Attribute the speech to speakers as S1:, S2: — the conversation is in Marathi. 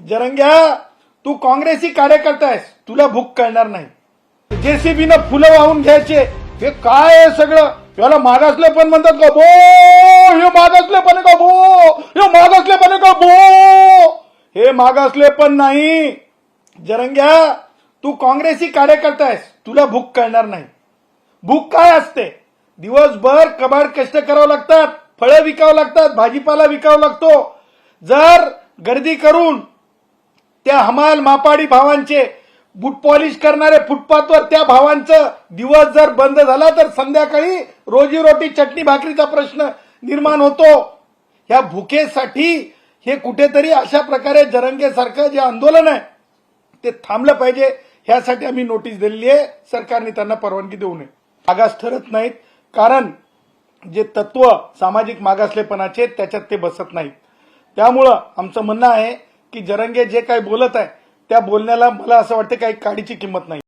S1: जरंग्या तू काँग्रेसी कार्यकर्ता आहेस. तुला भूक कळणार नाही. जेसीबीनं फुलं वाहून घ्यायचे. हे काय आहे सगळं? याला मागासले पण म्हणतात का भो हे मागासले पण का भो हे मागासले पण का भो. हे मागासले पण नाही. जरंग्या तू काँग्रेसी कार्यकर्ता आहेस. तुला भूक कळणार नाही. भूक काय असते? दिवसभर कबाड कष्ट करावं लागतात. फळं विकावं लागतात. भाजीपाला विकावं लागतो. जर गर्दी करून त्या हमाल मापाडी भावांचे बुट पॉलिश करणारे फुटपाथवर त्या भावांचं दिवस जर बंद झाला तर संध्याकाळी रोजीरोटी चटणी भाकरीचा प्रश्न निर्माण होतो. ह्या भुकेसाठी हे कुठेतरी अशा प्रकारे जरंगेसारखं जे आंदोलन आहे ते थांबलं पाहिजे. ह्यासाठी आम्ही नोटीस दिलेली आहे. सरकारने त्यांना परवानगी देऊ नये. मागास ठरत नाहीत कारण जे तत्व सामाजिक मागासलेपणाचे त्याच्यात ते बसत नाहीत. त्यामुळं आमचं म्हणणं आहे की जरंगे जे काही बोलत आहे त्या बोलण्याला मला असं वाटतं काही काडीची किंमत नाही.